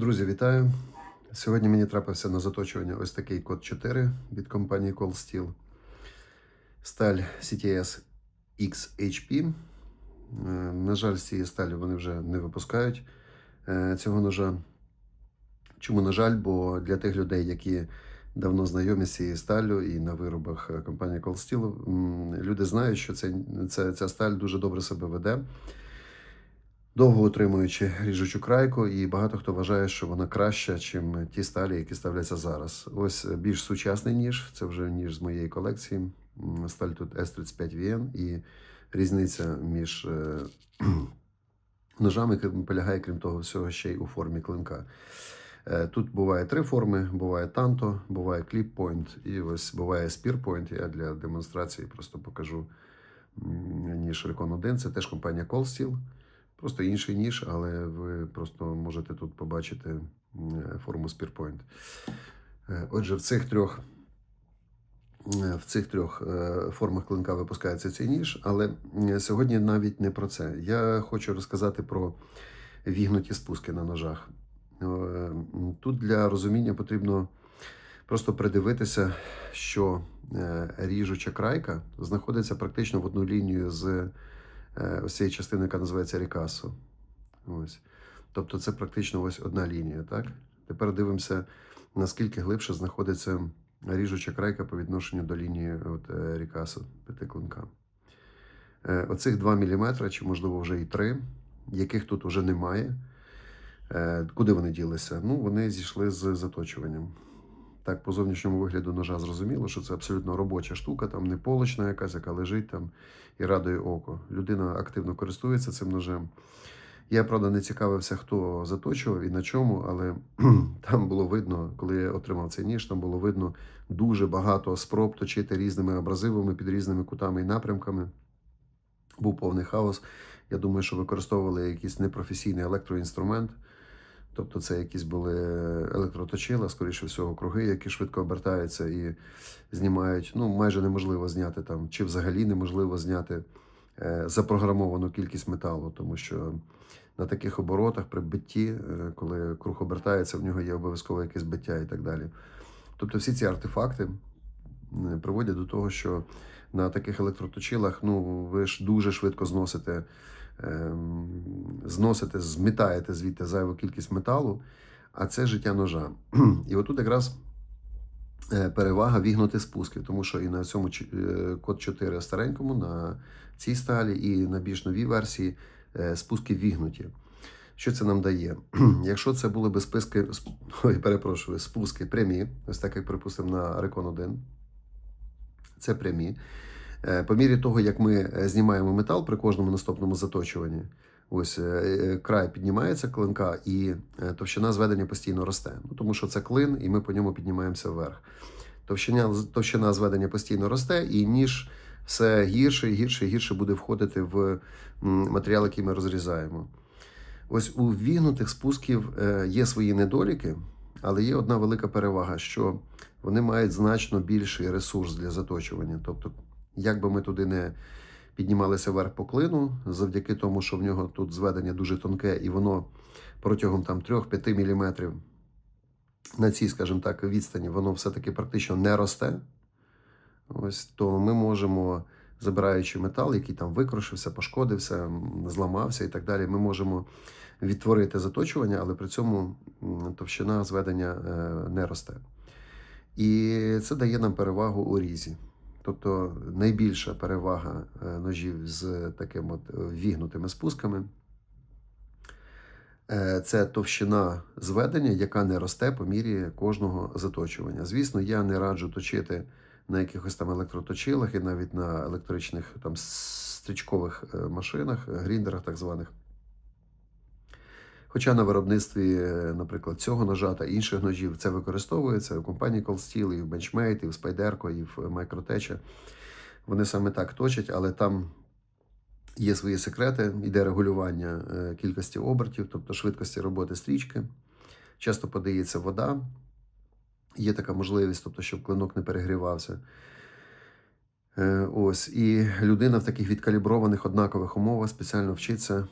Друзі, вітаю! Сьогодні мені трапився на заточування ось такий код 4 від компанії Cold Steel. Сталь CTS XHP. Е, На жаль, з цієї сталі вони вже не випускають е, цього ножа. Чому, на жаль, бо для тих людей, які давно знайомі з цією сталлю і на виробах е, компанії Cold Steel, люди знають, що це, це, ця сталь дуже добре себе веде довго утримуючи ріжучу крайку, і багато хто вважає, що вона краща, ніж ті сталі, які ставляться зараз. Ось більш сучасний ніж, це вже ніж з моєї колекції. Сталь тут S35VN, і різниця між е, ножами полягає, крім того всього, ще й у формі клинка. Е, Тут буває три форми: буває танто, буває кліп-пойнт і ось буває spear-point. Я для демонстрації просто покажу ніж Recon 1. Це теж компанія Cold Steel. Просто інший ніж, але ви просто можете тут побачити форму Spearpoint. Е, Отже, в цих трьох, е, в цих трьох е, формах клинка випускається цей ніж, але сьогодні навіть не про це. Я хочу розказати про вігнуті спуски на ножах. Е, Тут для розуміння потрібно просто придивитися, що е, ріжуча крайка знаходиться практично в одну лінію з е, ось цієї частини, яка називається Рікасо. Ось. Тобто це практично ось одна лінія. Так? Тепер дивимося, наскільки глибше знаходиться ріжуча крайка по відношенню до лінії от, е, Рікасо п'ятиклинка. Е, Оцих 2 мм, чи можливо вже і 3, яких тут вже немає. Е, Куди вони ділися? Ну, вони зійшли з заточуванням. Так, по зовнішньому вигляду ножа зрозуміло, що це абсолютно робоча штука, там не полочна якась, яка лежить там і радує око. Людина активно користується цим ножем. Я, правда, не цікавився, хто заточував і на чому, але там було видно, коли я отримав цей ніж, там було видно дуже багато спроб точити різними абразивами під різними кутами і напрямками. Був повний хаос. Я думаю, що використовували якийсь непрофесійний електроінструмент. Тобто це якісь були електроточила, скоріше всього, круги, які швидко обертаються і знімають. Ну, майже неможливо зняти там, чи взагалі неможливо зняти е, запрограмовану кількість металу, тому що на таких оборотах при битті, е, коли круг обертається, в нього є обов'язково якесь биття і так далі. Тобто всі ці артефакти е, приводять до того, що на таких електроточилах ну, ви ж дуже швидко зносите зносите, змітаєте звідти зайву кількість металу, а це життя ножа. І отут якраз е, перевага вігнути спусків, тому що і на цьому е, код 4 старенькому, на цій сталі, і на більш новій версії е, спуски вігнуті. Що це нам дає? Якщо це були би списки, ой, перепрошую, спуски прямі, ось так як припустимо на Recon 1, це прямі. Е, По мірі того, як ми е, знімаємо метал при кожному наступному заточуванні, ось е, край піднімається клинка, і товщина зведення постійно росте. Ну, тому що це клин, і ми по ньому піднімаємося вверх. Товщина, товщина зведення постійно росте, і ніж все гірше і гірше і гірше буде входити в матеріал, який ми розрізаємо. Ось у вігнутих спусків є свої недоліки, але є одна велика перевага, що вони мають значно більший ресурс для заточування. Тобто, як би ми туди не піднімалися вверх по клину, завдяки тому, що в нього тут зведення дуже тонке, і воно протягом там 3-5 мм на цій, скажімо так, відстані, воно все-таки практично не росте. Ось то ми можемо, забираючи метал, який там викрушився, пошкодився, зламався і так далі, ми можемо відтворити заточування, але при цьому товщина зведення е, не росте. І це дає нам перевагу у різі. Тобто найбільша перевага е, ножів з таким от е, вігнутими спусками е, це товщина зведення, яка не росте по мірі кожного заточування. Звісно, я не раджу точити на якихось там електроточилах і навіть на електричних там стрічкових машинах, гріндерах так званих. Хоча на виробництві, е, наприклад, цього ножа та інших ножів це використовується у компанії Cold Steel, і в Benchmade, і в Spyderco, і в Microtech. Вони саме так точать, але там є свої секрети, іде регулювання е, кількості обертів, тобто швидкості роботи стрічки. Часто подається вода, є така можливість, тобто, щоб клинок не перегрівався. Е, Ось і людина в таких відкаліброваних однакових умовах спеціально вчиться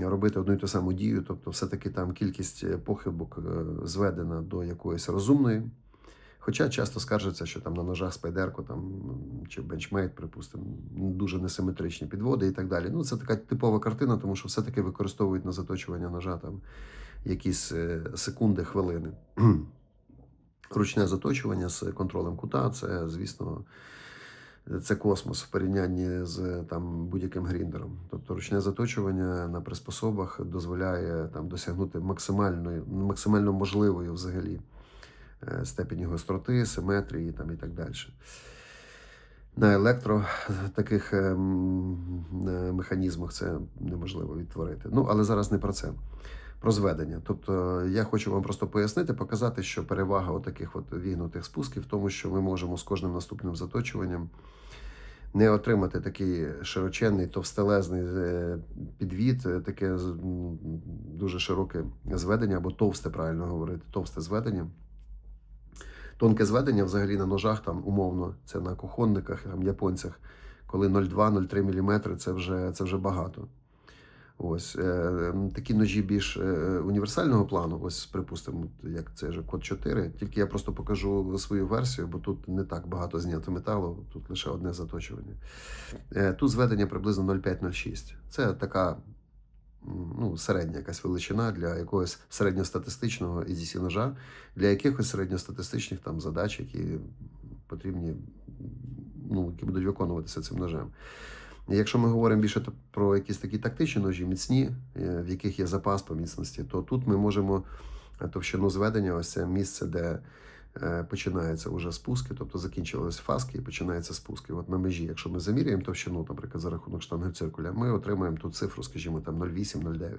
робити одну і ту саму дію, тобто, все-таки там кількість похибок е, зведена до якоїсь розумної. Хоча часто скаржаться, що там на ножах спайдерко там, чи бенчмейт, припустимо, дуже несиметричні підводи і так далі. Ну, це така типова картина, тому що все-таки використовують на заточування ножа там якісь е, секунди, хвилини. Ручне заточування з контролем кута це, звісно, це космос в порівнянні з там будь-яким гріндером. Тобто ручне заточування на приспособах дозволяє там досягнути максимальної, максимально можливої взагалі е, степені гостроти, симетрії там, і так далі. На електро таких ем, е, механізмах це неможливо відтворити. Ну, але зараз не про це. Про зведення. Тобто я хочу вам просто пояснити, показати, що перевага отаких от вігнутих спусків в тому, що ми можемо з кожним наступним заточуванням не отримати такий широченний, товстелезний е, підвід, е, таке дуже широке зведення, або товсте, правильно говорити, товсте зведення. Тонке зведення взагалі на ножах, там умовно, це на кухонниках, там, японцях, коли 0,2-0,3 мм, це вже, це вже багато. Ось е, такі ножі більш е, універсального плану, ось припустимо, як це же код 4. Тільки я просто покажу свою версію, бо тут не так багато знято металу, тут лише одне заточування. Е, Тут зведення приблизно 0,5-0,6. Це така ну, середня якась величина для якогось середньостатистичного EDC ножа, для якихось середньостатистичних там задач, які потрібні, ну, які будуть виконуватися цим ножем. Якщо ми говоримо більше про якісь такі тактичні ножі, міцні, е, в яких є запас по міцності, то тут ми можемо е, товщину зведення, ось це місце, де е, починаються вже спуски, тобто закінчились фаски і починаються спуски. От на межі, якщо ми заміряємо товщину, наприклад, за рахунок штанги циркуля, ми отримаємо ту цифру, скажімо, там 0,8-0,9.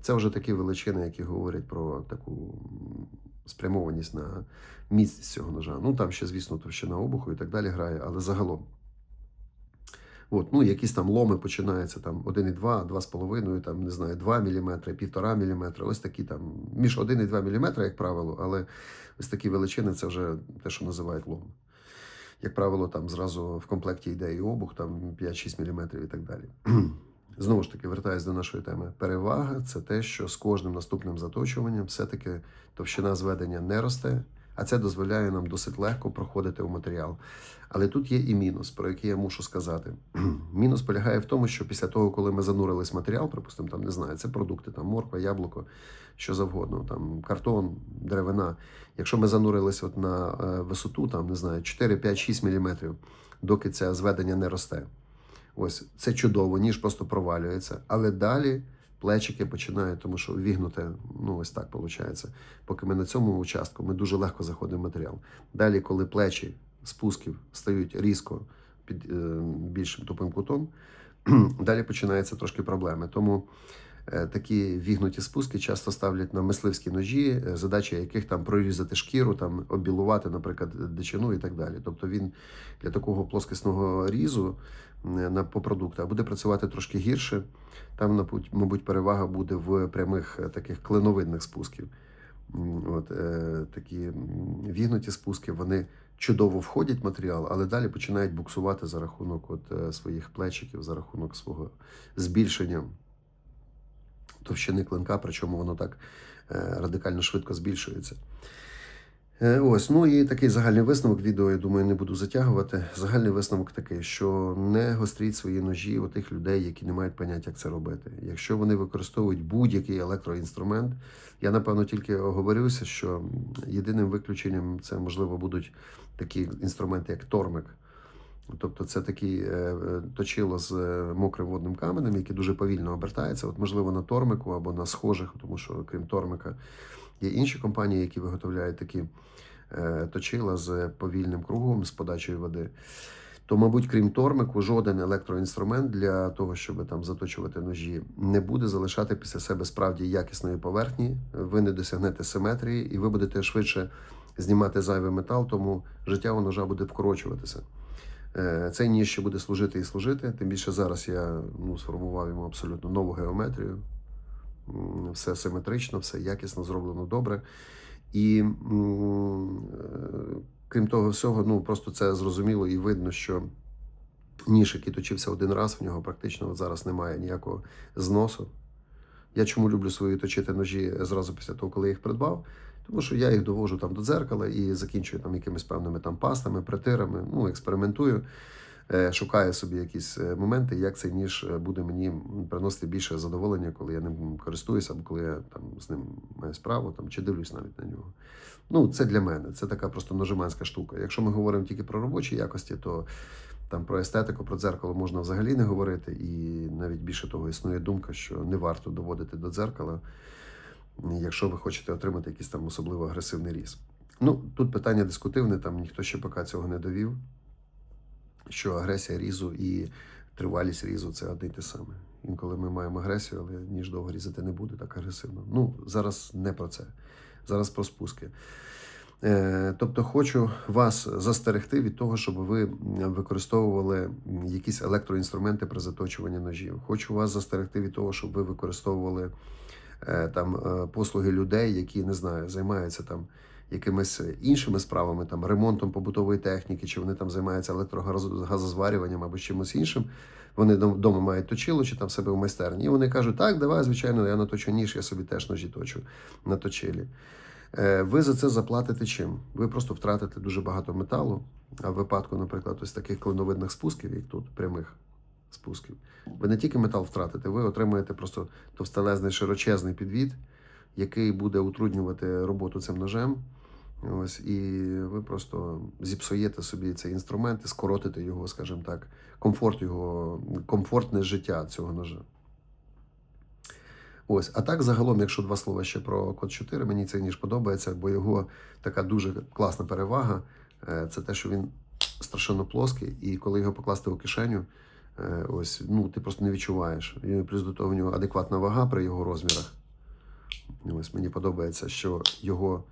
Це вже такі величини, які говорять про таку спрямованість на міцність цього ножа. Ну там ще, звісно, товщина обуху і так далі грає, але загалом. От, ну, якісь там ломи починаються там 1,2, 2,5, там, не знаю, 2 мм, 1,5 мм, ось такі там, між 1 і 2 мм, як правило, але ось такі величини це вже те, що називають лом. Як правило, там зразу в комплекті йде і обух, там 5-6 мм і так далі. Знову ж таки, вертаюсь до нашої теми. Перевага це те, що з кожним наступним заточуванням все-таки товщина зведення не росте, а це дозволяє нам досить легко проходити у матеріал. Але тут є і мінус, про який я мушу сказати. мінус полягає в тому, що після того, коли ми занурились в матеріал, припустимо, там не знаю, це продукти, там морква, яблуко, що завгодно, там картон, деревина. Якщо ми занурились от на е, висоту, там не знаю, 4, 5, 6 мм, доки це зведення не росте. Ось це чудово, ніж просто провалюється. Але далі плечики починають, тому що вігнуте, ну ось так виходить. Поки ми на цьому участку, ми дуже легко заходимо в матеріал. Далі, коли плечі спусків стають різко під е, більшим тупим кутом, далі починаються трошки проблеми. Тому е, такі вігнуті спуски часто ставлять на мисливські ножі, е, задача яких там прорізати шкіру, там обілувати, наприклад, дичину і так далі. Тобто він для такого плоскісного різу на по продуктах буде працювати трошки гірше. Там, мабуть, перевага буде в прямих е, таких клиновидних спусків. От е, такі вігнуті спуски, вони чудово входять в матеріал, але далі починають буксувати за рахунок от, е, своїх плечиків, за рахунок свого збільшення товщини клинка, причому воно так е, радикально швидко збільшується. Е, Ось, ну і такий загальний висновок відео, я думаю, не буду затягувати. Загальний висновок такий, що не гостріть свої ножі у тих людей, які не мають поняття, як це робити. Якщо вони використовують будь-який електроінструмент, я напевно тільки оговорюся, що єдиним виключенням це можливо будуть такі інструменти, як тормик. Тобто це такі е, е, точило з мокрим водним каменем, які дуже повільно обертаються. От, можливо, на тормику або на схожих, тому що крім тормика є інші компанії, які виготовляють такі е, точила з повільним кругом, з подачею води. То, мабуть, крім тормику, жоден електроінструмент для того, щоб там заточувати ножі, не буде залишати після себе справді якісної поверхні. Ви не досягнете симетрії, і ви будете швидше знімати зайвий метал, тому життя у ножа буде вкорочуватися. Е, Цей ніж ще буде служити і служити. Тим більше зараз я ну, сформував йому абсолютно нову геометрію. Все симетрично, все якісно зроблено добре. І е, крім того всього, ну просто це зрозуміло і видно, що ніж, який точився один раз, в нього практично зараз немає ніякого зносу. Я чому люблю свої точити ножі зразу після того, коли я їх придбав? Тому що я їх довожу там до дзеркала і закінчую там якимись певними там пастами, притирами, ну, експериментую, шукаю собі якісь е, моменти, як цей ніж е, буде мені приносити більше задоволення, коли я ним користуюся, або коли я там з ним маю справу, там, чи дивлюсь навіть на нього. Ну, це для мене, це така просто ножиманська штука. Якщо ми говоримо тільки про робочі якості, то там про естетику, про дзеркало можна взагалі не говорити, і навіть більше того, існує думка, що не варто доводити до дзеркала, якщо ви хочете отримати якийсь там особливо агресивний різ. Ну, тут питання дискутивне, там ніхто ще поки цього не довів, що агресія різу і тривалість різу це одне й те саме. Інколи ми маємо агресію, але ніж довго різати не буде так агресивно. Ну, зараз не про це. Зараз про спуски. Е, Тобто хочу вас застерегти від того, щоб ви використовували якісь електроінструменти при заточуванні ножів. Хочу вас застерегти від того, щоб ви використовували е, там е, послуги людей, які не знаю, займаються там якимись іншими справами, там ремонтом побутової техніки, чи вони там займаються електрогазозварюванням або чимось іншим. Вони вдома мають точило чи там себе в майстерні. І вони кажуть, так, давай, звичайно, я наточу ніж, я собі теж ножі точу на точилі. Е, Ви за це заплатите чим? Ви просто втратите дуже багато металу. А в випадку, наприклад, ось таких клиновидних спусків, як тут, прямих спусків, ви не тільки метал втратите, ви отримаєте просто товстелезний широчезний підвід, який буде утруднювати роботу цим ножем. Ось, і ви просто зіпсуєте собі цей інструмент і скоротите його, скажімо так, комфорт його, комфортне життя цього ножа. Ось, а так, загалом, якщо два слова ще про код 4, мені цей ніж подобається, бо його така дуже класна перевага е, це те, що він страшенно плоский, і коли його покласти у кишеню, е, ось, ну, ти просто не відчуваєш. І плюс до того в нього адекватна вага при його розмірах. Ось мені подобається, що його,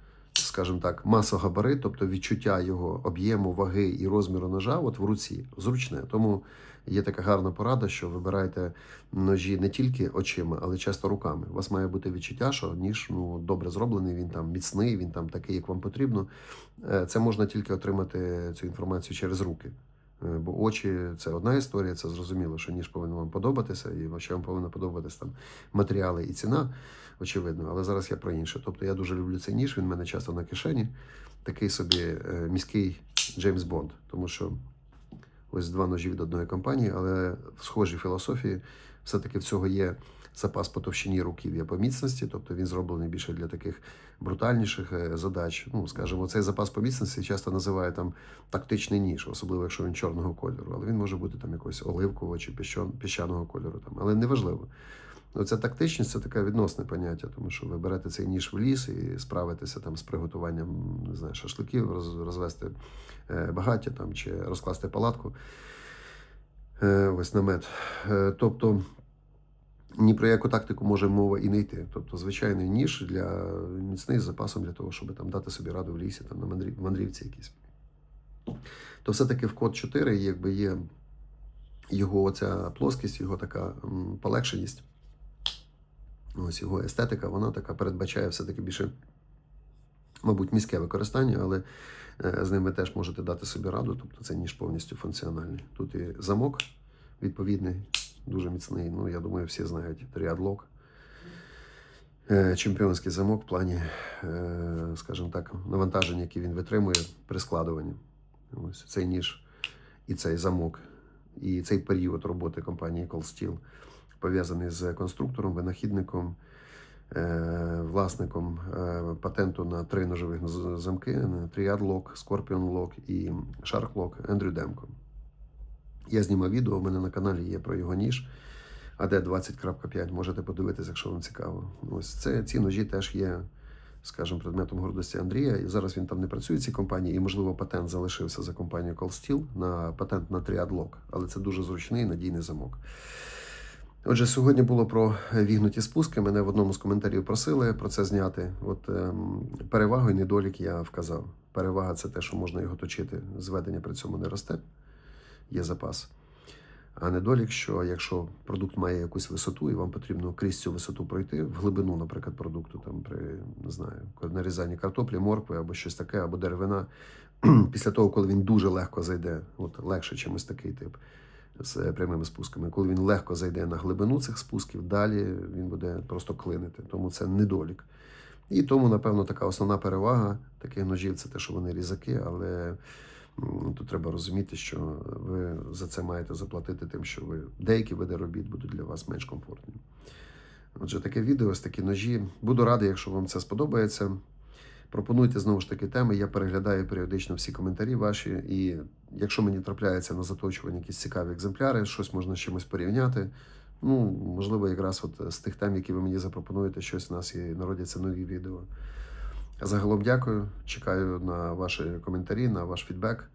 скажімо так, масогабарит, тобто відчуття його об'єму, ваги і розміру ножа, от в руці зручне. Тому є така гарна порада, що вибирайте ножі не тільки очима, але часто руками. У вас має бути відчуття, що ніж ну, добре зроблений, він там міцний, він там такий, як вам потрібно. Е, Це можна тільки отримати цю інформацію через руки. Е, Бо очі це одна історія, це зрозуміло, що ніж повинен вам подобатися, і ще вам повинно подобатись там матеріали і ціна, очевидно. Але зараз я про інше. Тобто я дуже люблю цей ніж, він в мене часто на кишені. Такий собі е, міський Джеймс Бонд. Тому що ось два ножі від одної компанії, але в схожій філософії все-таки в цього є запас по товщині руків'я по міцності, тобто він зроблений більше для таких брутальніших е, задач. Ну, скажімо, цей запас по міцності часто називають там тактичний ніж, особливо якщо він чорного кольору, але він може бути там якогось оливкового чи піщаного кольору. Там, але неважливо. Оця тактичність це таке відносне поняття, тому що ви берете цей ніж в ліс і справитеся там з приготуванням не знаю, шашликів, роз- розвести е, багаття там, чи розкласти палатку. Е, Ось намет. Е, Тобто ні про яку тактику може мова і не йти. Тобто, звичайний ніж для міцний з запасом для того, щоб там дати собі раду в лісі, там на мандрів- мандрівці якісь. То все-таки в код 4 якби є його оця плоскість, його така полегшеність. Ось його естетика, вона така передбачає все-таки більше, мабуть, міське використання, але е, з ним ви теж можете дати собі раду. Тобто це ніж повністю функціональний. Тут і замок відповідний, дуже міцний. Ну, я думаю, всі знають Triad Е, Чемпіонський замок в плані, е, скажімо так, навантаження, які він витримує при складуванні. Ось цей ніж і цей замок, і цей період роботи компанії Cold Steel пов'язаний з конструктором, винахідником, е, власником е, патенту на три ножових замки: Triad Lock, Scorpion Lock і Shark Lock Ендрю Демко. Я знімав відео, у мене на каналі є про його ніж. АД 20.5, можете подивитися, якщо вам цікаво. Ось це ці ножі теж є, скажімо, предметом гордості Андрія. І зараз він там не працює в цій компанії, і, можливо, патент залишився за компанією Cold Steel на патент на Triad Lock, але це дуже зручний і надійний замок. Отже, сьогодні було про вігнуті спуски. Мене в одному з коментарів просили про це зняти. От ем, перевагу і недолік я вказав. Перевага це те, що можна його точити. Зведення при цьому не росте, є запас. А недолік, що якщо продукт має якусь висоту, і вам потрібно крізь цю висоту пройти в глибину, наприклад, продукту, там при не знаю, нарізанні картоплі, моркви або щось таке, або деревина, після того, коли він дуже легко зайде, от легше, чимось такий тип, з е, прямими спусками. Коли він легко зайде на глибину цих спусків, далі він буде просто клинити. Тому це недолік. І тому, напевно, така основна перевага таких ножів це те, що вони різаки, але тут треба розуміти, що ви за це маєте заплатити тим, що ви деякі види робіт будуть для вас менш комфортні. Отже, таке відео, ось такі ножі. Буду радий, якщо вам це сподобається. Пропонуйте знову ж таки теми. Я переглядаю періодично всі коментарі ваші. І якщо мені трапляється на заточування якісь цікаві екземпляри, щось можна з чимось порівняти. Ну, можливо, якраз от з тих тем, які ви мені запропонуєте, щось у нас і народяться нові відео. Загалом дякую. Чекаю на ваші коментарі, на ваш фідбек,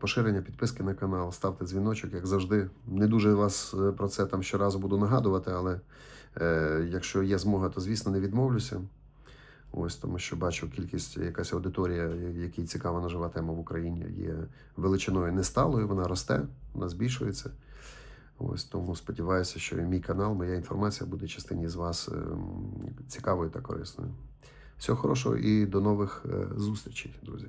поширення, підписки на канал, ставте дзвіночок, як завжди. Не дуже вас е, про це там щоразу буду нагадувати, але е, якщо є змога, то звісно не відмовлюся. Ось тому, що бачу кількість, якась аудиторія, якій цікава нажива тема в Україні, є величиною несталою, вона росте, вона збільшується. Ось тому сподіваюся, що і мій канал, моя інформація буде частині з вас ем, цікавою та корисною. Всього хорошого і до нових е, зустрічей, друзі.